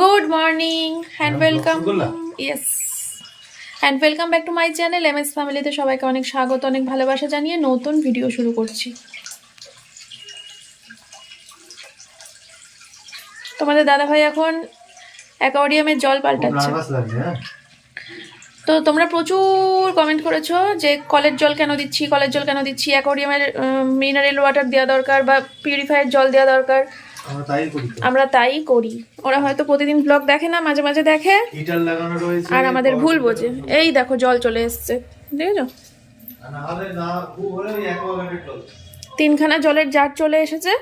Good morning and welcome? Yes and welcome back to my channel M S ফ্যামিলিতে সবাইকে অনেক স্বাগত অনেক ভালোবাসা জানিয়ে নতুন ভিডিও শুরু করছি। তোমাদের দাদাভাই এখন অ্যাকোয়ারিয়ামের জল পাল্টাচ্ছে। হ্যাঁ। তো তোমরা প্রচুর কমেন্ট করেছ যে কলের জল কেন দিচ্ছি কলের জল কেন দিচ্ছি অ্যাকোয়ারিয়ামের মিনারেল ওয়াটার দেওয়া দরকার বা পিউরিফায়ার জল দেওয়া দরকার। আমরা তাই করি ওরা হয়তো প্রতিদিন ব্লগ দেখে না মাঝে মাঝে দেখে। আর আমাদের ভুল বোঝে। এই দেখো জল চলে এসছে। দেখেছ? তিনখানা জলের জার চলে এসেছে।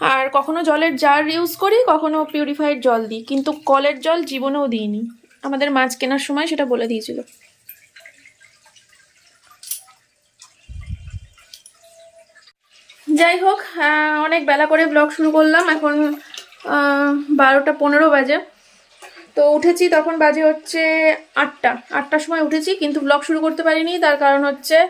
আর কখনো জলের জার ইউজ করি কখনো পিউরিফাইড জল দিই। কিন্তু কলের জল জীবনেও দিইনি। আমাদের মাছ কেনার সময় সেটা বলে দিয়েছিল। যাই হোক অনেক বেলা করে ব্লগ শুরু করলাম। এখন বারোটা পনেরো বাজে। তো উঠেছি তখন বাজে হচ্ছে আটটা। আটটার সময় উঠেছি, কিন্তু ব্লগ শুরু করতে পারিনি। তার কারণ হচ্ছে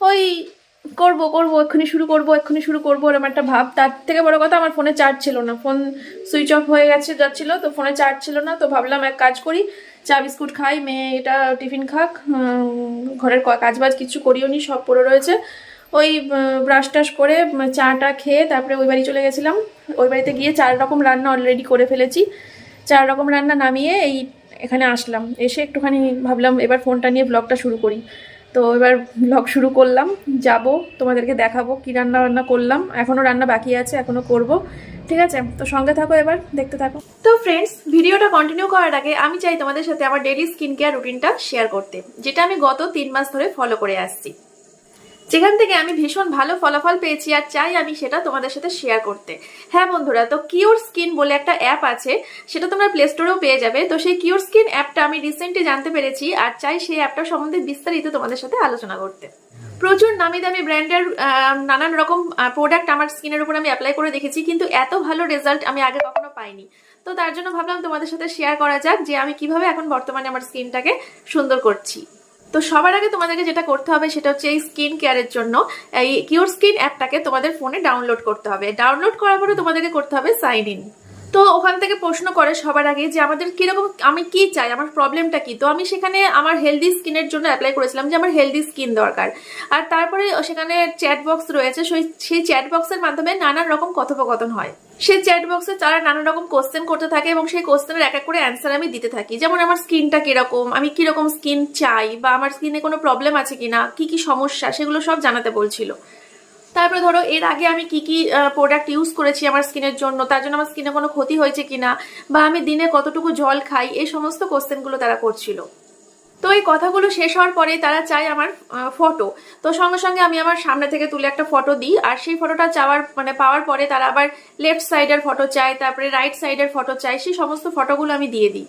ওই করব করব, এক্ষুনি শুরু করব, এক্ষুনি শুরু করব এরকম একটা ভাব। তার থেকে বড় কথা আমার ফোনে চার্জ ছিল না। ফোন সুইচ অফ হয়ে গেছে, যাচ্ছিল, তো ফোনে চার্জ ছিল না। তো ভাবলাম এক কাজ করি, চা, বিস্কুট খাই, মেয়ে এটা টিফিন খাক ঘরের ক- কাজবাজ কিছু করিও নি, সব পড়ে রয়েছে। ওই ব্রাশ টাশ করে চাটা খেয়ে তারপরে ওই বাড়ি চলে গেছিলাম। ওই বাড়িতে গিয়ে চার রকম রান্না অলরেডি করে ফেলেছি। চার রকম রান্না নামিয়ে এই এখানে আসলাম। এসে একটুখানি ভাবলাম, এবার ফোনটা নিয়ে ব্লগটা শুরু করি। তো এবার ব্লগ শুরু করলাম, যাব, তোমাদেরকে দেখাবো কি রান্না বান্না করলাম। এখনও রান্না বাকি আছে এখনও করব। ঠিক আছে? তো সঙ্গে থাকো এবার, দেখতে থাকো। তো ফ্রেন্ডস ভিডিওটা কন্টিনিউ করার আগে আমি চাই তোমাদের সাথে আমার ডেইলি স্কিন কেয়ার রুটিনটা শেয়ার করতে, যেটা আমি গত তিন মাস ধরে ফলো করে আসছি। যেখান থেকে আমি ভীষণ ভালো ফলাফল পেয়েছি আর চাই আমি সেটা তোমাদের সাথে শেয়ার করতে। হ্যাঁ বন্ধুরা, তো কিওর স্কিন বলে একটা অ্যাপ আছে, সেটা তোমরা প্লে স্টোরেও পেয়ে যাবে। তো সেই কিওর স্কিন অ্যাপটা আমি রিসেন্টলি জানতে পেরেছি আর চাই সেই অ্যাপটা সম্বন্ধে বিস্তারিত তোমাদের সাথে আলোচনা করতে। প্রচুর নামি দামি ব্র্যান্ডের নানান রকম প্রোডাক্ট আমার স্কিনের উপর আমি অ্যাপ্লাই করে দেখেছি, কিন্তু এত ভালো রেজাল্ট আমি আগে কখনো পাইনি। তো তার জন্য ভাবলাম তোমাদের সাথে শেয়ার করা যাক যে আমি কীভাবে এখন বর্তমানে আমার স্কিনটাকে সুন্দর করছি। তো সবার আগে তোমাদেরকে যেটা করতে হবে সেটা হচ্ছে এই স্কিন কেয়ারের জন্য, এই কিওর স্কিন অ্যাপটাকে তোমাদের ফোনে ডাউনলোড করতে হবে। ডাউনলোড করার পরে তোমাদেরকে করতে হবে সাইন ইন তো ওখান থেকে প্রশ্ন করে সবার আগে যে আমাদের কীরকম, আমি কি চাই, আমার প্রবলেমটা কি? তো আমি সেখানে আমার হেলদি স্কিনের জন্য অ্যাপ্লাই করেছিলাম যে আমার হেলদি স্কিন দরকার। আর তারপরে সেখানে চ্যাট বক্স রয়েছে, সেই- চ্যাট বক্সের মাধ্যমে নানান রকম কথোপকথন হয়। সেই চ্যাট বক্সে তারা নানান রকম কোশ্চেন করতে থাকে এবং সেই কোশ্চেনের এক এক করে অ্যান্সার আমি দিতে থাকি। যেমন আমার স্কিনটা কীরকম, আমি কীরকম স্কিন চাই বা আমার স্কিনে কোনো প্রবলেম আছে কিনা, কি কি সমস্যা, সেগুলো সব জানাতে বলছিল। তারপরে ধরো, এর আগে আমি কি কি প্রোডাক্ট ইউজ করেছি আমার স্কিনের জন্য, তার জন্য আমার স্কিনে কোনো ক্ষতি হয়েছে কিনা, বা আমি দিনে কতটুকু জল খাই, এই সমস্ত কোশ্চেনগুলো তারা করছিল। তো এই কথাগুলো শেষ হওয়ার পরে তারা চায় আমার ফটো তো সঙ্গে সঙ্গে আমি আমার সামনে থেকে তুলে একটা ফটো দিই, আর সেই ফটোটা চাওয়ার মানে পাওয়ার পরে তারা আবার লেফট সাইডের ফটো চায়, তারপরে রাইট সাইডের ফটো চায়, সেই সমস্ত ফটোগুলো আমি দিয়ে দিই।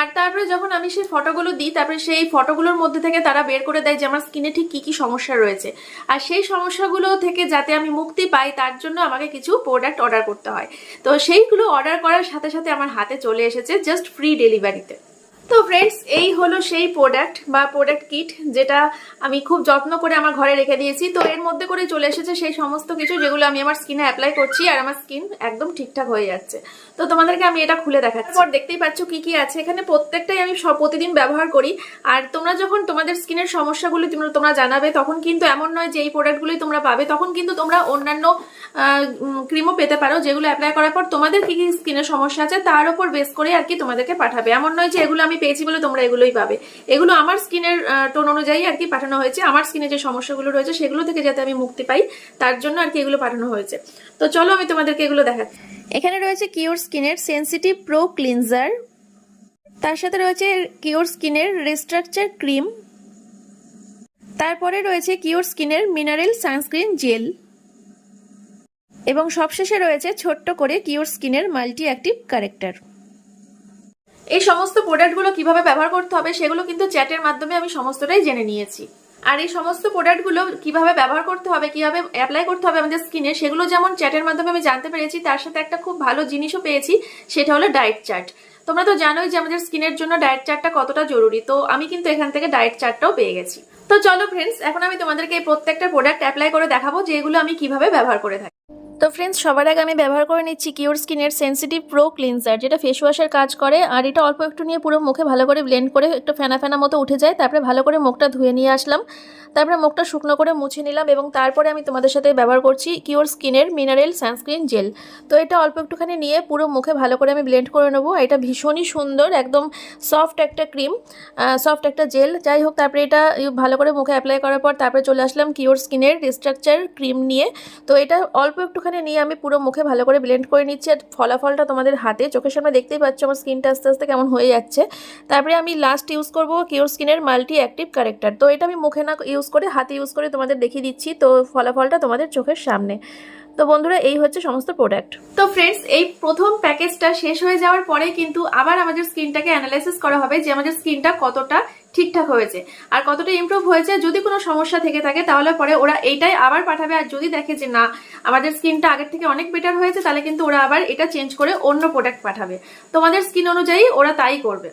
আর তারপরে যখন আমি সেই ফটোগুলো দিই, তারপরে সেই ফটোগুলোর মধ্যে থেকে তারা বের করে দেয় যে আমার স্কিনে ঠিক কি কি সমস্যা রয়েছে। আর সেই সমস্যাগুলো থেকে যাতে আমি মুক্তি পাই, তার জন্য আমাকে কিছু প্রোডাক্ট অর্ডার করতে হয়। তো সেইগুলো অর্ডার করার সাথে সাথে আমার হাতে চলে এসেছে জাস্ট ফ্রি ডেলিভারিতে তো ফ্রেন্ডস এই হলো সেই প্রোডাক্ট বা প্রোডাক্ট কিট যেটা আমি খুব যত্ন করে আমার ঘরে রেখে দিয়েছি। তো এর মধ্যে করে চলে এসেছে সেই সমস্ত কিছু যেগুলো আমি আমার স্কিনে অ্যাপ্লাই করছি আর আমার স্কিন একদম ঠিকঠাক হয়ে যাচ্ছে। তো তোমাদেরকে আমি এটা খুলে দেখাচ্ছি। পর দেখতেই পাচ্ছ কি কি আছে। এখানে প্রত্যেকটাই আমি সব প্রতিদিন ব্যবহার করি। আর তোমরা যখন তোমাদের স্কিনের সমস্যাগুলি তোমরা তোমরা জানাবে, তখন কিন্তু এমন নয় যে এই প্রোডাক্টগুলোই তোমরা পাবে। তখন কিন্তু তোমরা অন্যান্য ক্রিমও পেতে পারো যেগুলো অ্যাপ্লাই করার পর তোমাদের কি কি স্কিনের সমস্যা আছে তার উপর বেস করে আর কি তোমাদেরকে পাঠাবে। এমন নয় যে এগুলো আমি পেয়েছি বলে তোমরা এগুলোই পাবে। এগুলো আমার স্কিনের টোন অনুযায়ী আর কি পাঠানো হয়েছে। আমার স্কিনে যে সমস্যাগুলো রয়েছে সেগুলো থেকে যাতে আমি মুক্তি পাই, তার জন্য আর কি এগুলো পাঠানো হয়েছে। তো চলো আমি তোমাদেরকে এগুলো দেখাচ্ছি। এখানে রয়েছে কিওর স্কিনের সেন্সিটিভ প্রো ক্লিনজার। তার সাথে রয়েছে কিওর স্কিনের রিস্ট্রাকচার ক্রিম। তারপরে রয়েছে কিওর স্কিনের মিনারেল সানস্ক্রিন জেল। এবং সবশেষে রয়েছে ছোট্ট করে কিওর স্কিনের মাল্টি অ্যাক্টিভ কারেক্টার। এই সমস্ত প্রোডাক্টগুলো কীভাবে ব্যবহার করতে হবে সেগুলো কিন্তু চ্যাটের মাধ্যমে আমি সমস্তটাই জেনে নিয়েছি। আর এই সমস্ত প্রোডাক্টগুলো কীভাবে ব্যবহার করতে হবে, কীভাবে অ্যাপ্লাই করতে হবে আমাদের স্কিনে সেগুলো যেমন চ্যাটের মাধ্যমে আমি জানতে পেরেছি, তার সাথে একটা খুব ভালো জিনিসও পেয়েছি, সেটা হলো ডায়েট চার্ট তোমরা তো জানোই যে আমাদের স্কিনের জন্য ডায়েট চার্টটা কতটা জরুরি, তো আমি কিন্তু এখান থেকে ডায়েট চার্টটাও পেয়ে গেছি। তো চলো ফ্রেন্ডস এখন আমি তোমাদেরকে এই প্রত্যেকটা প্রোডাক্ট অ্যাপ্লাই করে দেখাবো যে এগুলো আমি কীভাবে ব্যবহার করে থাকি। তো ফ্রেন্ডস সবার আগে আমি ব্যবহার করে নিচ্ছি কিওর স্কিনের সেন্সিটিভ প্রো ক্লিনজার যেটা ফেস ওয়াশের কাজ করে, আর এটা অল্প একটু নিয়ে পুরো মুখে ভালো করে ব্লেন্ড করে একটু ফেনা ফেনা মতো উঠে যায়, তারপরে ভালো করে মুখটা ধুয়ে নিয়ে আসলাম, তারপরে মুখটা শুকনো করে মুছে নিলাম, এবং তারপরে আমি তোমাদের সাথে ব্যবহার করছি কিওর স্কিনের মিনারেল সানস্ক্রিন জেল তো এটা অল্প একটুখানি নিয়ে পুরো মুখে ভালো করে আমি ব্লেন্ড করে নেব এটা ভীষণই সুন্দর, একদম সফট একটা ক্রিম সফট একটা জেল যাই হোক, তারপরে এটা ভালো করে মুখে অ্যাপ্লাই করার পর তারপরে চলে আসলাম কিওর স্কিনের রিস্ট্রাকচার ক্রিম নিয়ে। তো এটা অল্প একটুখানি নিয়ে আমি পুরো মুখে ভালো করে ব্লেন্ড করে নিচ্ছি আর ফলাফলটা তোমাদের হাতে চোখের সামনে দেখতেই পাচ্ছ আমার স্কিনটা আস্তে আস্তে কেমন হয়ে যাচ্ছে। তারপরে আমি লাস্ট ইউজ করব কিওর স্কিনের মাল্টি অ্যাক্টিভ কারেক্টার তো এটা আমি মুখে না ইউজ করে, হাতে ইউজ করে তোমাদের দেখিয়ে দিচ্ছি, তো ফলাফলটা তোমাদের চোখের সামনে। তো বন্ধুরা, এই হচ্ছে সমস্ত প্রোডাক্ট তো ফ্রেন্ডস এই প্রথম প্যাকেজটা শেষ হয়ে যাওয়ার পরে কিন্তু আবার আমাদের স্কিনটাকে অ্যানালাইসিস করা হবে যে আমাদের স্কিনটা কতটা ঠিকঠাক হয়েছে। আর কতটা ইমপ্রুভ হয়েছে যদি কোনো সমস্যা থেকে থাকে তাহলে পরে ওরা এইটাই আবার পাঠাবে। আর যদি দেখে যে না, আমাদের স্কিনটা আগের থেকে অনেক বেটার হয়েছে, তাহলে কিন্তু ওরা আবার এটা চেঞ্জ করে অন্য প্রোডাক্ট পাঠাবে। তোমাদের স্কিন অনুযায়ী ওরা তাই করবে।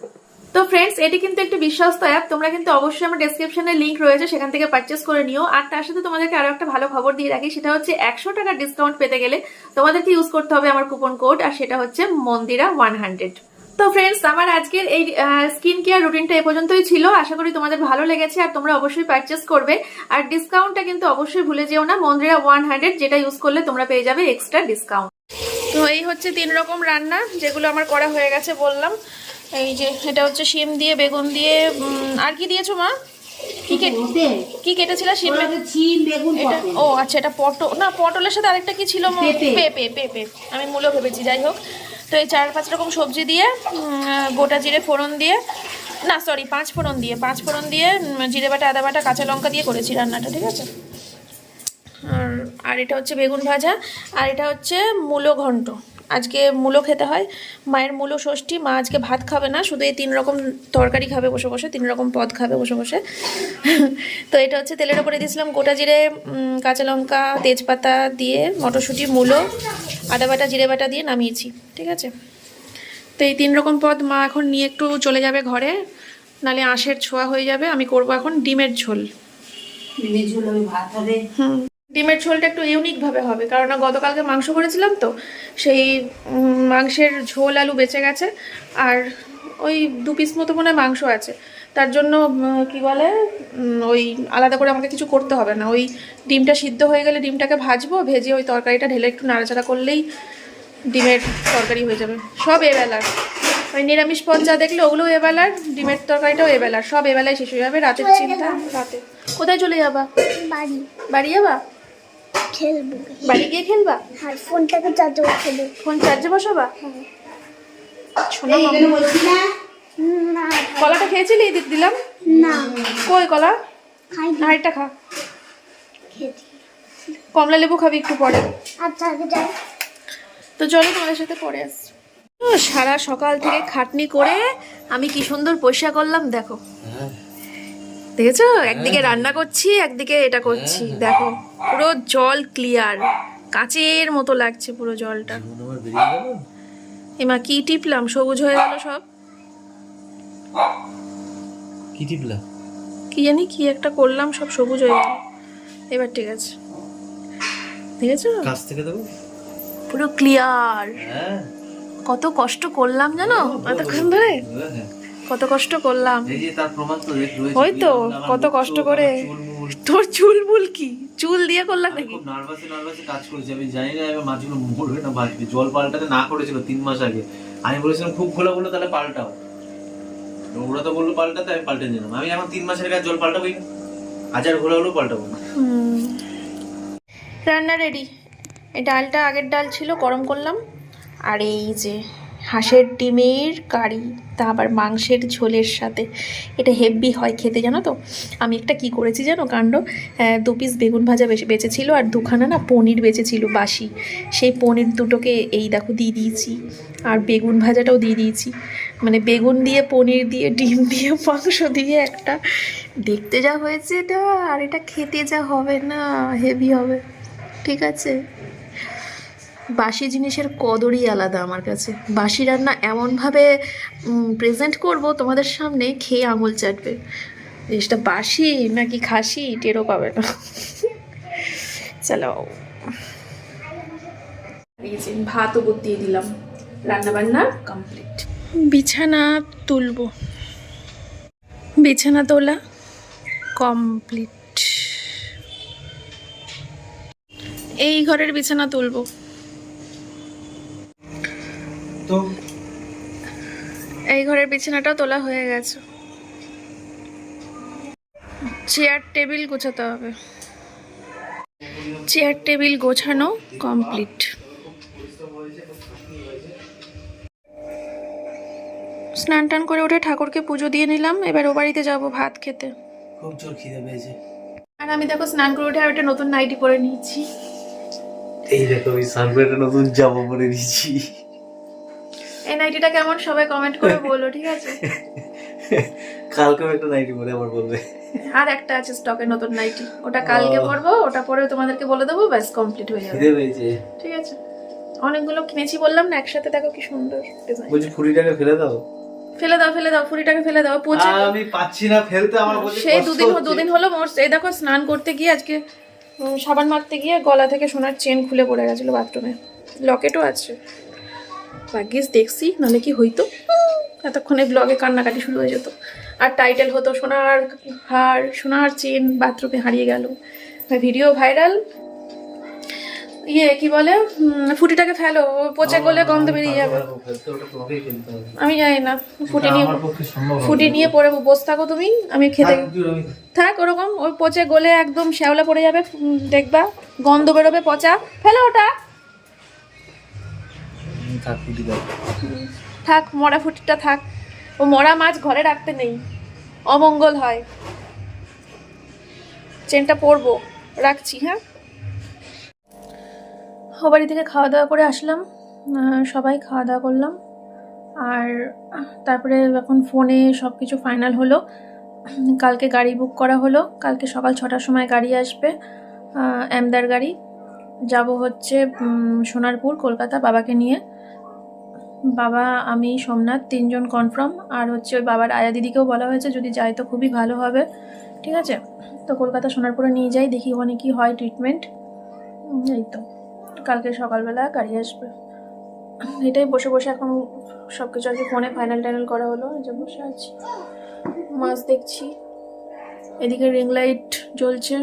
তো ফ্রেন্ডস এটি কিন্তু একটি বিশ্বস্ত অ্যাপ তোমরা কিন্তু অবশ্যই আমার ডেসক্রিপশনে লিংক রয়েছে, সেখান থেকে পারচেস করে নিও। আর তার সাথে তোমাদেরকে আরও একটা ভালো খবর দিয়ে রাখি, সেটা হচ্ছে একশো টাকার ডিসকাউন্ট পেতে গেলে তোমাদেরকে ইউজ করতে হবে আমার কুপন কোড আর সেটা হচ্ছে মন্দিরা ওয়ান হান্ড্রেড। তো ফ্রেন্ডস আমার আজকের এই স্কিন কেয়ার রুটিনটা এ পর্যন্তই ছিল। আশা করি তোমাদের ভালো লেগেছে আর তোমরা অবশ্যই পারচেস করবে। আর ডিসকাউন্টটা কিন্তু অবশ্যই ভুলে যেও না মন্দিরা ওয়ান হান্ড্রেড যেটা ইউজ করলে তোমরা পেয়ে যাবে এক্সট্রা ডিসকাউন্ট তো এই হচ্ছে তিন রকম রান্না যেগুলো আমার করা হয়ে গেছে বললাম। এই যে এটা হচ্ছে শিম দিয়ে বেগুন দিয়ে আর কি দিয়েছ মা? কি কেটে কি কেটেছিল শিম এটা ও আচ্ছা এটা পটল না পটলের সাথে আরেকটা কি ছিল। পেঁপে। পেঁপে আমি মূলো ভেবেছি যাই হোক। তো এই চার পাঁচ রকম সবজি দিয়ে গোটা জিরে ফোড়ন দিয়ে, না সরি পাঁচ ফোড়ন দিয়ে, পাঁচ ফোড়ন দিয়ে জিরে বাটা, আদা বাটা, কাঁচা লঙ্কা দিয়ে করেছি রান্নাটা, ঠিক আছে? আর এটা হচ্ছে বেগুন ভাজা, আর এটা হচ্ছে মূলো ঘন্ট। আজকে মূলো খেতে হয়। মায়ের মূলো ষষ্ঠী মা আজকে ভাত খাবে না শুধু এই তিন রকম তরকারি খাবে বসে বসে তিন রকম পদ খাবে বসে বসে। তো এটা হচ্ছে তেলের ওপরে দিয়েছিলাম গোটা জিরে কাঁচা লঙ্কা তেজপাতা দিয়ে মটরশুঁটি মূলো আদা বাটা জিরে বাটা দিয়ে নামিয়েছি ঠিক আছে? তো এই তিন রকম পদ মা এখন নিয়ে একটু চলে যাবে ঘরে নালে আঁশের ছোঁয়া হয়ে যাবে আমি করব এখন ডিমের ঝোল। ডিমের ঝোল ভাত হবে হুম। ডিমের ঝোলটা একটু ইউনিক ভাবে হবে। কারণ গতকালকে মাংস করেছিলাম তো সেই মাংসের ঝোল আলু বেঁচে গেছে আর ওই দু পিস মতো মনে হয় মাংস আছে। তার জন্য কি বলে ওই আলাদা করে আমাকে কিছু করতে হবে না। ওই ডিমটা সিদ্ধ হয়ে গেলে ডিমটাকে ভাজবো ভেজে ওই তরকারিটা ঢেলে একটু নাড়াচাড়া করলেই ডিমের তরকারি হয়ে যাবে। সব এবেলার। ওই নিরামিষ পদ যা দেখলে ওগুলো এবেলার ডিমের তরকারিটাও এবেলার। সব এবেলায় শেষ হয়ে যাবে রাতের চিন্তা রাতে। কোথায় চলে যাবা? বাড়ি। বাড়ি যাবা? খেলব। বাড়ি গিয়ে খেলবা? আর ফোনটাকে চার্জ খেলব ফোন চার্জে বসাবা? শোনো না। না কলাটা খেয়েছিলি দিক দিলাম? না। কই কলা? খাই আরেকটা খা। কমলা লেবু খাবি একটু পরে। আচ্ছা আগে তো চলো তোমাদের সাথে পরে আসছি ও, সারা সকাল থেকে খাটনি করে আমি কি সুন্দর পয়সা করলাম দেখো। দেখেছ? একদিকে রান্না করছি একদিকে এটা করছি। দেখো পুরো জল ক্লিয়ার কাচের মতো লাগছে পুরো জলটা। এমা কি টিপলাম? সবুজ হয়ে গেল সব? কি টিপলা কি জানি কি একটা করলাম সব সবুজ হয়ে গেল। এবার ঠিক আছে। দেখেছ? কাছ থেকে দেবো? পুরো ক্লিয়ার হ্যাঁ। কত কষ্ট করলাম জানো? এতক্ষণ ধরে? হ্যাঁ। কত কষ্ট করলাম। ওই তো কত কষ্ট করে তোর চুল বুল কি? চুল দিয়ে করলাম নাকি? খুব নার্ভাসে নার্ভাসে কাজ করেছি। আমি জানি না এবার মাছগুলো মরবে না বাঁচবে জল পাল্টাতে না করেছিল তিন মাস আগে। আমি বলেছিলাম খুব খোলা বলল তাহলে পাল্টাও। ওরা তো বলল পাল্টাতে আমি পাল্টে দিলাম আমি এখন তিন মাসের কাজ জল পাল্টাবোই না। হাজার ঘোলা হলেও পাল্টাবো না। রান্না রেডি এই ডালটা আগের ডাল ছিল গরম করলাম। আর এই যে হাঁসের ডিমের কারি, তা আবার মাংসের ঝোলের সাথে। এটা হেভি হয় খেতে, জানো তো? আমি একটা কি করেছি জানো, কাণ্ড? দু পিস বেগুন ভাজা বেশি, বেঁচেছিল আর দুখানা না পনির বেঁচেছিল বাসি। সেই পনির দুটোকে এই দেখো দিয়ে দিয়েছি, আর বেগুন ভাজাটাও দিয়ে দিয়েছি। মানে বেগুন দিয়ে, পনির দিয়ে, ডিম দিয়ে, মাংস দিয়ে একটা। দেখতে যা হয়েছে এটা, আর এটা খেতে যা হবে না হেভি হবে। ঠিক আছে? বাসি জিনিসের কদরই আলাদা আমার কাছে। বাসি রান্না এমনভাবে প্রেজেন্ট করব তোমাদের সামনে খেয়ে আঙুল চাটবে। জিনিসটা বাসি নাকি খাসি টেরও পাবে না। চলো। ভাতও দিয়ে দিলাম। রান্না বান্না কমপ্লিট বিছানা তুলবো। বিছানা তোলা কমপ্লিট এই ঘরের বিছানা তুলবো। তো? এই ঘরের বিছানাটাও তোলা হয়ে গেছে। চেয়ার টেবিল গোছাতে হবে। চেয়ার টেবিল গোছানো কমপ্লিট স্নান টান করে উঠে ঠাকুরকে পুজো দিয়ে নিলাম এবার ও বাড়িতে যাব ভাত খেতে। খুব জোর খিদে পেয়েছে। আর আমি দেখো স্নান করে উঠে আর একটা নতুন নাইটি পরে নিয়েছি। এই দেখো ওই সানগ্রেটা নতুন জামা পরে দিয়েছি এই নাইটিটা কেমন সবাই কমেন্ট করে বলো ঠিক আছে? কালকেও একটা নাইটি পরে আবার বলবে। আর একটা আছে স্টকে নতুন নাইটি ওটা কালকে পরবো ওটা পরে তোমাদেরকে বলে দেবো ব্যাস কমপ্লিট হয়ে যাবে। ঠিক আছে? অনেকগুলো কিনেছি বললাম না একসাথে দেখো কি সুন্দর ডিজাইন বলছি ফেলে দাও। ফেলে দাও ফেলে দাও ফুরিটাকে ফেলে দাও পচে আমি পাচ্ছি না ফেলতে আমার সেই দুদিন। দুদিন হলো মোর এই দেখো স্নান করতে গিয়ে আজকে সাবান মারতে গিয়ে গলা থেকে সোনার চেন খুলে পড়ে গেছিল বাথরুমে লকেটও আছে। ভাগ্যিস দেখছি নাহলে কি হইতো? এতক্ষণে ব্লগে কান্নাকাটি শুরু হয়ে যেত। আর টাইটেল হতো সোনার হার সোনার চেন বাথরুমে হারিয়ে গেল। ভিডিও ভাইরাল ইয়ে কি বলে? ফুটিটাকে ফেলো পচে গলে গন্ধ বেরিয়ে যাবে। আমি জানি না ফুটি নিয়ে ফুটি নিয়ে পরে বসে থাকো তুমি আমি খেতে থাক, ওরকম ওই পচে গলে একদম শ্যাওলা পড়ে যাবে দেখবা গন্ধ বেরোবে পচা। ফেলো ওটা। থাক ফুটি দাও থাক মরা ফুটিটা থাক। ও মরা মাছ ঘরে রাখতে নেই। অমঙ্গল হয়। চেনটা পরবো। রাখছি হ্যাঁ? বাড়ি থেকে খাওয়া দাওয়া করে আসলাম। সবাই খাওয়া দাওয়া করলাম। আর তারপরে এখন ফোনে সব কিছু ফাইনাল হলো। কালকে গাড়ি বুক করা হলো। কালকে সকাল ছটার সময় গাড়ি আসবে আহ, গাড়ি। যাব হচ্ছে সোনারপুর কলকাতা বাবাকে নিয়ে। বাবা, আমি সোমনাথ, তিনজন কনফার্ম আর হচ্ছে ওই বাবার আয়া দিদিকেও বলা হয়েছে, যদি যাই তো খুবই ভালো হবে, ঠিক আছে? তো কলকাতা সোনারপুরে নিয়ে যাই, দেখি ওখানে কি হয় ট্রিটমেন্ট এই তো, কালকে সকালবেলা গাড়ি আসবে। এটাই বসে বসে এখন সব কিছু আর ফোনে ফাইনাল টাইনাল করা হলো যে বসে আছি। মাছ দেখছি। এদিকে রিং লাইট জ্বলছে।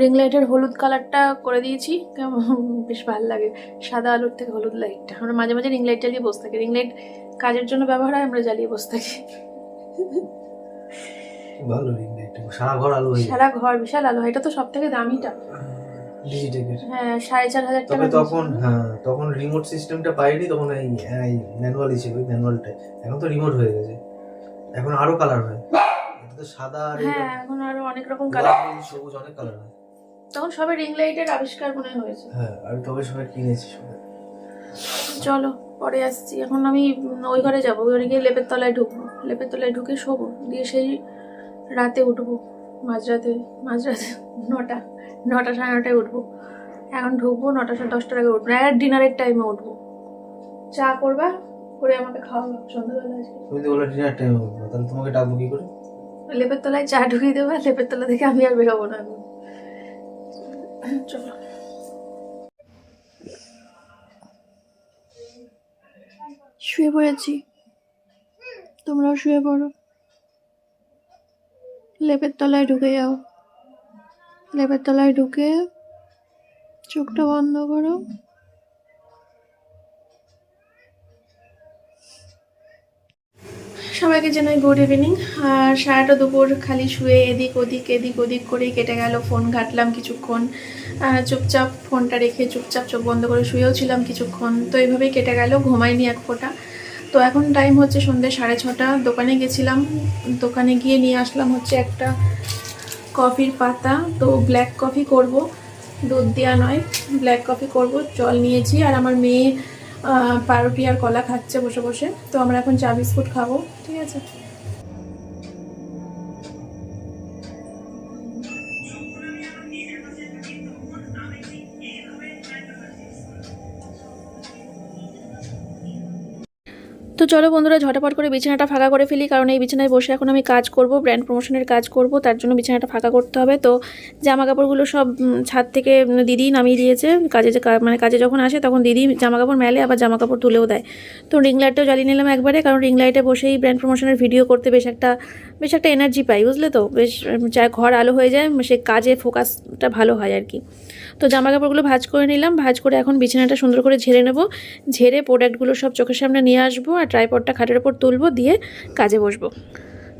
রিং লাইটের হলুদ কালারটা করে দিয়েছি। কেমন? বেশ ভালো লাগে। সাদা আলোর থেকে হলুদ লাইটটা আমরা মাঝে মাঝে রিং লাইট জ্বালিয়ে বসে থাকি। রিং লাইট কাজের জন্য ব্যবহার হয় আমরা জ্বালিয়ে বসে থাকি। ভালো রিং লাইটটা সারা ঘর আলো সারা ঘর বিশাল আলো। এটা তো সব থেকে দামিটা হ্যাঁ সাড়ে চার হাজার টাকা তখন হ্যাঁ তখন রিমোট সিস্টেমটা পাইনি তখন এই ম্যানুয়ালটা এখন তো রিমোট হয়ে গেছে। এখন আরও কালার হয়। সাদা আর হ্যাঁ এখন আরও অনেক রকম কালার সবুজ অনেক কালার হয়। তখন সবে রিং লাইটের আবিষ্কার মনে হয়েছে। হ্যাঁ আর তবে সবাই কিনেছি সবাই। চলো পরে আসছি। এখন আমি ওই ঘরে যাব। ওই ঘরে গিয়ে লেপের তলায় ঢুকবো। লেপের তলায় ঢুকে শোবো। দিয়ে সেই রাতে উঠবো। মাঝরাতে মাঝরাতে নটা নটা সাড়ে নটায় উঠবো। এখন ঢুকবো নটা সাড়ে দশটার আগে উঠবো। আর ডিনারের টাইমে উঠবো। চা করবা করে আমাকে খাওয়াবো। সন্ধ্যাবেলা আজকে। তুমি তো বলে ডিনার টাইম হবে তাহলে তোমাকে ডাকবো কি করে? লেপের তলায় চা ঢুকিয়ে দেবে। লেপের তলা থেকে আমি আর বেরোবো না। শুয়ে পড়েছি। তোমরাও শুয়ে পড়ো। লেপের তলায় ঢুকে যাও। লেপের তলায় ঢুকে চোখটা বন্ধ করো। সবাইকে জানাই গুড ইভিনিং আর সারাটা দুপুর খালি শুয়ে এদিক ওদিক এদিক ওদিক করেই কেটে গেল ফোন ঘাটলাম কিছুক্ষণ। চুপচাপ ফোনটা রেখে চুপচাপ চোখ বন্ধ করে শুয়েও ছিলাম কিছুক্ষণ। তো এইভাবেই কেটে গেল, ঘুমাইনি এক ফোঁটা। তো এখন টাইম হচ্ছে সন্ধ্যে সাড়ে ছটা। দোকানে গেছিলাম, দোকানে গিয়ে নিয়ে আসলাম হচ্ছে একটা কফির পাতা। তো ব্ল্যাক কফি করব। দুধ দেওয়া নয় ব্ল্যাক কফি করব, জল নিয়েছি। আর আমার মেয়ে পাউরুটি আর কলা খাচ্ছে বসে বসে। তো আমরা এখন চা বিস্কুট খাব ঠিক আছে? তো চলো বন্ধুরা, ঝটাপট করে বিছানাটা ফাঁকা করে ফেলি, কারণ এই বিছানায় বসে এখন আমি কাজ করব ব্র্যান্ড প্রমোশনের কাজ করব, তার জন্য বিছানাটা ফাঁকা করতে হবে। তো জামা কাপড়গুলো সব ছাদ থেকে দিদি নামিয়ে দিয়েছে, কাজে মানে কাজে যখন আসে তখন দিদি জামা কাপড় মেলে, আবার জামা কাপড় তুলেও দেয়। তো রিং লাইটটাও জ্বালিয়ে নিলাম একবারে, কারণ রিং লাইটে বসেই ব্র্যান্ড প্রমোশনের ভিডিও করতে বেশ একটা বেশ একটা এনার্জি পাই, বুঝলে তো? বেশ ঘর আলো হয়ে যায়, সে কাজে ফোকাসটা ভালো হয় আর কি। তো জামা কাপড়গুলো ভাজ করে নিলাম, ভাজ করে এখন বিছানাটা সুন্দর করে ঝেড়ে নেব। ঝেড়ে প্রোডাক্টগুলো সব চোখের সামনে নিয়ে আসব আর ট্রাইপডটা খাটের ওপর তুলবো, দিয়ে কাজে বসবো।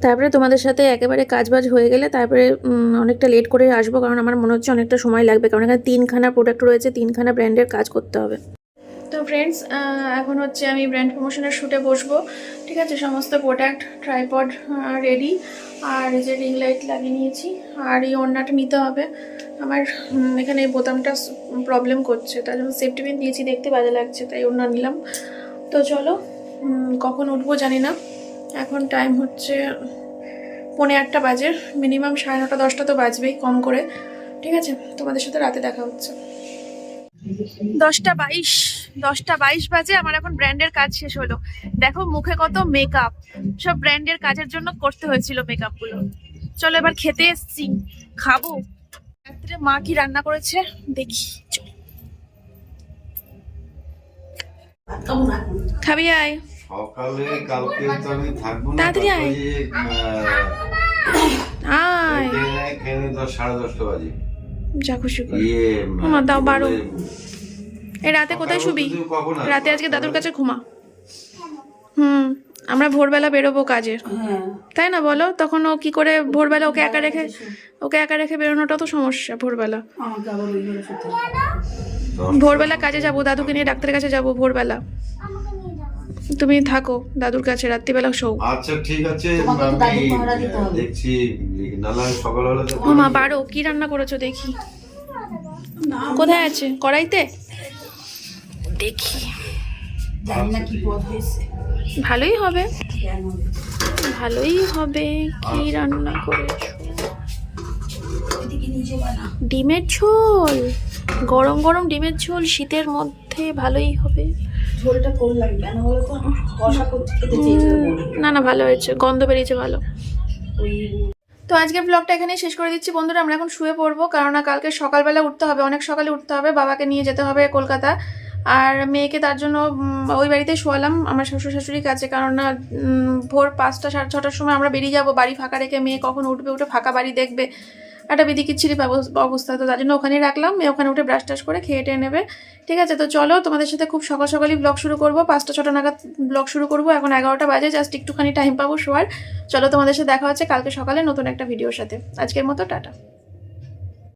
তারপরে তোমাদের সাথে একেবারে কাজবাজ হয়ে গেলে তারপরে অনেকটা লেট করে আসব, কারণ আমার মনে হচ্ছে অনেকটা সময় লাগবে, কারণ এখানে তিনখানা প্রোডাক্ট রয়েছে, তিনখানা ব্র্যান্ডের কাজ করতে হবে। তো ফ্রেন্ডস এখন হচ্ছে আমি ব্র্যান্ড প্রমোশনের শ্যুটে বসবো। ঠিক আছে? সমস্ত প্রোডাক্ট ট্রাইপড রেডি আর যে রিং লাইট লাগিয়ে নিয়েছি। আর এই ওড়নাটা নিতে হবে। আমার এখানে এই বোতামটা প্রবলেম করছে। তার জন্য সেফটি পিন দিয়েছি। দেখতে বাজে লাগছে, তাই ওড়না নিলাম। তো চলো কখন উঠবো জানি না। এখন টাইম হচ্ছে পৌনে আটটা বাজে। মিনিমাম সাড়ে নটা, দশটা তো বাজবেই কম করে। ঠিক আছে? তোমাদের সাথে রাতে দেখা হচ্ছে। দশটা বাইশ দশটা বাইশ বাজে আমার এখন ব্র্যান্ডের কাজ শেষ হলো। দেখো মুখে কত মেকআপ সব ব্র্যান্ডের কাজের জন্য করতে হয়েছিল মেকআপগুলো চলো এবার খেতে এসছি। খাব। রাত্রে মা কি রান্না করেছে? দেখি। খাবি আয়। সকালে কালকে তো আমি থাকব না তাড়াতাড়ি আয়। আয়। সাড়ে দশটা বাজে। যা খুশি কর। ইয়ে দাও বারো। এই রাতে কোথায় শুবি? রাতে আজকে দাদুর কাছে ঘুমা। হুম আমরা ভোরবেলা বেরোবো কাজে। হ্যাঁ। তাই না বলো? তখন ও কি করে ভোরবেলা ওকে একা রেখে ওকে একা রেখে বেরোনোটা তো সমস্যা ভোরবেলা। ভোরবেলা কাজে যাব দাদুকে নিয়ে ডাক্তারের কাছে যাব ভোরবেলা। তুমি থাকো দাদুর কাছে রাত্রিবেলা শো আচ্ছা ঠিক আছে আমি। দেখছি নালা সকালবেলা তো ও মা বারো কি রান্না করেছ দেখি। কোথায় আছে? কড়াইতে? দেখি। জানি না কি পথ ভালোই হবে। ভালোই হবে কি রান্না করেছ? ডিমের ঝোল? গরম গরম ডিমের ঝোল শীতের মধ্যে ভালোই হবে। ঝোলটা করলাম কেন? বলো তো কষা করতে খেতে চেয়েছিল না না ভালো হয়েছে। গন্ধ বেরিয়েছে ভালো। ওই তো আজকের ব্লগটা এখানেই শেষ করে দিচ্ছি। বন্ধুরা আমরা এখন শুয়ে পড়ব। কারণ না কালকে সকালবেলা উঠতে হবে। অনেক সকালে উঠতে হবে। বাবাকে নিয়ে যেতে হবে কলকাতা। আর মেয়েকে তার জন্য ওই বাড়িতে শোয়ালাম। আমার শ্বশুর শাশুড়ির কাছে। কারণ না ভোর পাঁচটা সাড়ে ছটার সময় আমরা বেরিয়ে যাব বাড়ি ফাঁকা রেখে। মেয়ে কখন উঠবে? উঠে ফাঁকা বাড়ি দেখবে। একটা বিদিকিচ্ছিরি অবস্থা। তো তার জন্য ওখানেই রাখলাম মেয়ে ওখানে উঠে ব্রাশ টাশ করে খেয়ে টেয়ে নেবে। ঠিক আছে, তো চলো তোমাদের সাথে খুব সকাল সকালই ব্লগ শুরু করব। পাঁচটা ছটা নাগাদ ব্লগ শুরু করব। এখন এগারোটা বাজে জাস্ট একটুখানি টাইম পাবো শোয়ার। চলো তোমাদের সাথে দেখা হচ্ছে কালকে সকালে নতুন একটা ভিডিওর সাথে। আজকের মতো, টাটা।